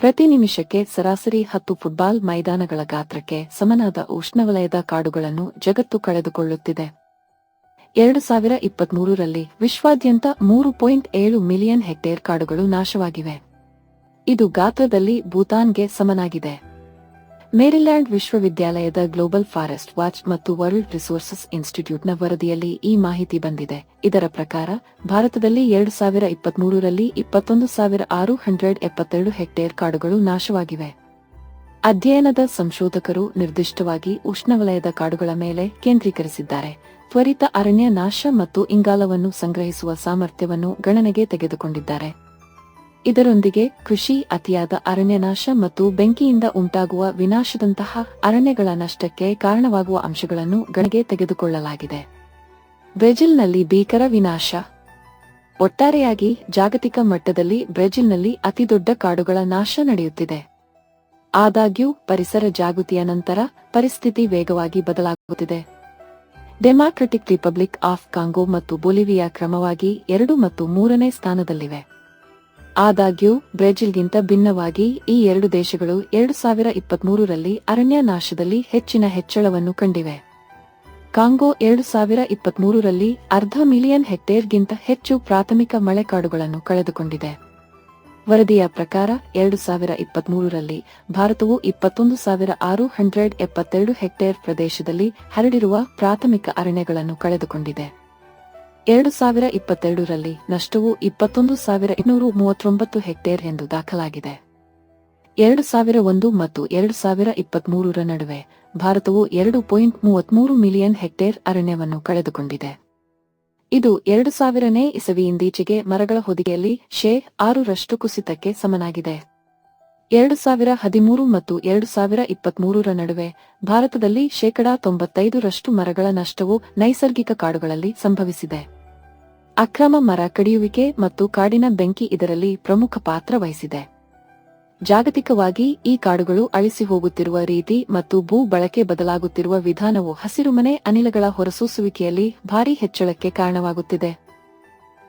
ಪ್ರತಿ ನಿಮಿಷಕ್ಕೆ ಸರಾಸರಿ ಹತ್ತು ಫುಟ್ಬಾಲ್ ಮೈದಾನಗಳ ಗಾತ್ರಕ್ಕೆ ಸಮನಾದ ಉಷ್ಣವಲಯದ ಕಾಡುಗಳನ್ನು ಜಗತ್ತು ಕಳೆದುಕೊಳ್ಳುತ್ತಿದೆ. ಎರಡು ಸಾವಿರ ಇಪ್ಪತ್ಮೂರರಲ್ಲಿ ವಿಶ್ವಾದ್ಯಂತ ಮೂರು ಪಾಯಿಂಟ್ ಏಳು ಮಿಲಿಯನ್ ಹೆಕ್ಟೇರ್ ಕಾಡುಗಳು ನಾಶವಾಗಿವೆ. ಇದು ಗಾತ್ರದಲ್ಲಿ ಭೂತಾನ್ಗೆ ಸಮನಾಗಿದೆ. ಮೇರಿಲ್ಯಾಂಡ್ ವಿಶ್ವವಿದ್ಯಾಲಯದ ಗ್ಲೋಬಲ್ ಫಾರೆಸ್ಟ್ ವಾಚ್ ಮತ್ತು ವರ್ಲ್ಡ್ ರಿಸೋರ್ಸಸ್ ಇನ್ಸ್ಟಿಟ್ಯೂಟ್ನ ವರದಿಯಲ್ಲಿ ಈ ಮಾಹಿತಿ ಬಂದಿದೆ. ಇದರ ಪ್ರಕಾರ, ಭಾರತದಲ್ಲಿ ಎರಡು ಸಾವಿರ ಇಪ್ಪತ್ಮೂರರಲ್ಲಿ ಇಪ್ಪತ್ತೊಂದು ಸಾವಿರ ಆರು ಹಂಡ್ರೆಡ್ ಎಪ್ಪತ್ತೆರಡು ಹೆಕ್ಟೇರ್ ಕಾಡುಗಳು ನಾಶವಾಗಿವೆ. ಅಧ್ಯಯನದ ಸಂಶೋಧಕರು ನಿರ್ದಿಷ್ಟವಾಗಿ ಉಷ್ಣವಲಯದ ಕಾಡುಗಳ ಮೇಲೆ ಕೇಂದ್ರೀಕರಿಸಿದ್ದಾರೆ. ತ್ವರಿತ ಅರಣ್ಯ ನಾಶ ಮತ್ತು ಇಂಗಾಲವನ್ನು ಸಂಗ್ರಹಿಸುವ ಸಾಮರ್ಥ್ಯವನ್ನು ಗಣನೆಗೆ ತೆಗೆದುಕೊಂಡಿದ್ದಾರೆ. ಇದರೊಂದಿಗೆ ಕೃಷಿ ಅತಿಯಾದ ಅರಣ್ಯನಾಶ ಮತ್ತು ಬೆಂಕಿಯಿಂದ ಉಂಟಾಗುವ ವಿನಾಶದಂತಹ ಅರಣ್ಯಗಳ ನಷ್ಟಕ್ಕೆ ಕಾರಣವಾಗುವ ಅಂಶಗಳನ್ನು ಗಣನೆಗೆ ತೆಗೆದುಕೊಳ್ಳಲಾಗಿದೆ. ಬ್ರೆಜಿಲ್ನಲ್ಲಿ ಭೀಕರ ವಿನಾಶ. ಒಟ್ಟಾರೆಯಾಗಿ ಜಾಗತಿಕ ಮಟ್ಟದಲ್ಲಿ ಬ್ರೆಜಿಲ್ನಲ್ಲಿ ಅತಿದೊಡ್ಡ ಕಾಡುಗಳ ನಾಶ ನಡೆಯುತ್ತಿದೆ. ಆದಾಗ್ಯೂ, ಪರಿಸರ ಜಾಗೃತಿಯ ನಂತರ ಪರಿಸ್ಥಿತಿ ವೇಗವಾಗಿ ಬದಲಾಗುತ್ತಿದೆ. ಡೆಮಾಕ್ರೆಟಿಕ್ ರಿಪಬ್ಲಿಕ್ ಆಫ್ ಕಾಂಗೋ ಮತ್ತು ಬೊಲಿವಿಯಾ ಕ್ರಮವಾಗಿ ಎರಡು ಮತ್ತು ಮೂರನೇ ಸ್ಥಾನದಲ್ಲಿವೆ. ಆದಾಗ್ಯೂ, ಬ್ರೆಜಿಲ್ಗಿಂತ ಭಿನ್ನವಾಗಿ ಈ ಎರಡು ದೇಶಗಳು ಎರಡು ಸಾವಿರ ಇಪ್ಪತ್ಮೂರರಲ್ಲಿ ಅರಣ್ಯ ನಾಶದಲ್ಲಿ ಹೆಚ್ಚಿನ ಹೆಚ್ಚಳವನ್ನು ಕಂಡಿವೆ. ಕಾಂಗೋ ಎರಡು ಸಾವಿರ ಇಪ್ಪತ್ಮೂರರಲ್ಲಿ ಅರ್ಧ ಮಿಲಿಯನ್ ಹೆಕ್ಟೇರ್ಗಿಂತ ಹೆಚ್ಚು ಪ್ರಾಥಮಿಕ ಮಳೆಕಾಡುಗಳನ್ನು ಕಳೆದುಕೊಂಡಿದೆ. ವರದಿಯ ಪ್ರಕಾರ ಎರಡು ಸಾವಿರ ಇಪ್ಪತ್ಮೂರರಲ್ಲಿ ಭಾರತವು ಇಪ್ಪತ್ತೊಂದು ಸಾವಿರ ಆರು ಹಂಡ್ರೆಡ್ ಎಪ್ಪತ್ತೆರಡು ಹೆಕ್ಟೇರ್ ಪ್ರದೇಶದಲ್ಲಿ ಹರಡಿರುವ ಪ್ರಾಥಮಿಕ ಅರಣ್ಯಗಳನ್ನು ಕಳೆದುಕೊಂಡಿದೆ. ಎರಡು ಸಾವಿರ ಇಪ್ಪತ್ತೆರಡರಲ್ಲಿ ನಷ್ಟವು ಇಪ್ಪತ್ತೊಂದು ಸಾವಿರ ಇನ್ನೂರು ಮೂವತ್ತೊಂಬತ್ತು ಹೆಕ್ಟೇರ್ ಎಂದು ದಾಖಲಾಗಿದೆ. ಎರಡು ಸಾವಿರ ಒಂದು ಮತ್ತು ಎರಡು ಸಾವಿರ ಇಪ್ಪತ್ಮೂರರ ನಡುವೆ ಭಾರತವು ಎರಡು ಪಾಯಿಂಟ್ ಮೂವತ್ಮೂರು ಮಿಲಿಯನ್ ಹೆಕ್ಟೇರ್ ಅರಣ್ಯವನ್ನು ಕಳೆದುಕೊಂಡಿದೆ. ಇದು ಎರಡು ಸಾವಿರನೇ ಇಸವಿಯಿಂದೀಚೆಗೆ ಮರಗಳ ಹೊದಿಗೆಯಲ್ಲಿ ಶೇ ಆರರಷ್ಟು ಕುಸಿತಕ್ಕೆ ಸಮನಾಗಿದೆ. ಎರಡು ಸಾವಿರ ಹದಿಮೂರು ಮತ್ತು ಎರಡು ಸಾವಿರ ಇಪ್ಪತ್ಮೂರರ ನಡುವೆ, ಭಾರತದಲ್ಲಿ ಶೇಕಡಾ ತೊಂಬತ್ತೈದರಷ್ಟು ಮರಗಳ ನಷ್ಟವು ನೈಸರ್ಗಿಕ ಕಾಡುಗಳಲ್ಲಿ ಸಂಭವಿಸಿದೆ. ಅಕ್ರಮ ಮರ ಕಡಿಯುವಿಕೆ ಮತ್ತು ಕಾಡಿನ ಬೆಂಕಿ ಇದರಲ್ಲಿ ಪ್ರಮುಖ ಪಾತ್ರ ವಹಿಸಿದೆ. ಜಾಗತಿಕವಾಗಿ ಈ ಕಾಡುಗಳು ಅಳಿಸಿ ಹೋಗುತ್ತಿರುವ ರೀತಿ ಮತ್ತು ಭೂ ಬಳಕೆ ಬದಲಾಗುತ್ತಿರುವ ವಿಧಾನವು ಹಸಿರುಮನೆ ಅನಿಲಗಳ ಹೊರಸೂಸುವಿಕೆಯಲ್ಲಿ ಭಾರೀ ಹೆಚ್ಚಳಕ್ಕೆ ಕಾರಣವಾಗುತ್ತಿದೆ.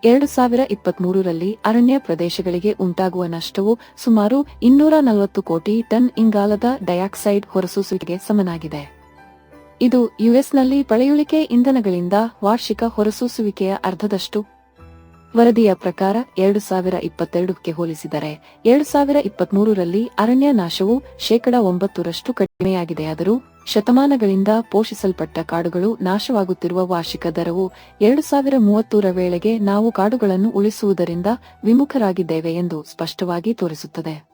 ಎರಡು ಸಾವಿರ ಇಪ್ಪತ್ಮೂರರಲ್ಲಿ ಅರಣ್ಯ ಪ್ರದೇಶಗಳಿಗೆ ಉಂಟಾಗುವ ನಷ್ಟವು ಸುಮಾರು ಇನ್ನೂರ ನಲವತ್ತು ಕೋಟಿ ಟನ್ ಇಂಗಾಲದ ಡೈಆಕ್ಸೈಡ್ ಹೊರಸೂಸುವಿಕೆಗೆ ಸಮನಾಗಿದೆ. ಇದು ಯುಎಸ್ನಲ್ಲಿ ಪಳೆಯುಳಿಕೆ ಇಂಧನಗಳಿಂದ ವಾರ್ಷಿಕ ಹೊರಸೂಸುವಿಕೆಯ ಅರ್ಧದಷ್ಟು. ವರದಿಯ ಪ್ರಕಾರ ಎರಡು ಸಾವಿರ ಇಪ್ಪತ್ತೆರಡಕ್ಕೆ ಹೋಲಿಸಿದರೆ ಎರಡು ಸಾವಿರ ಇಪ್ಪತ್ಮೂರರಲ್ಲಿ ಅರಣ್ಯ ನಾಶವು ಶೇಕಡ ಒಂಬತ್ತರಷ್ಟು ಕಡಿಮೆಯಾಗಿದೆಯಾದರೂ ಶತಮಾನಗಳಿಂದ ಪೋಷಿಸಲ್ಪಟ್ಟ ಕಾಡುಗಳು ನಾಶವಾಗುತ್ತಿರುವ ವಾರ್ಷಿಕ ದರವು ಎರಡು ಸಾವಿರ ಮೂವತ್ತೂರ ವೇಳೆಗೆ ನಾವು ಕಾಡುಗಳನ್ನು ಉಳಿಸುವುದರಿಂದ ವಿಮುಖರಾಗಿದ್ದೇವೆ ಎಂದು ಸ್ಪಷ್ಟವಾಗಿ ತೋರಿಸುತ್ತದೆ.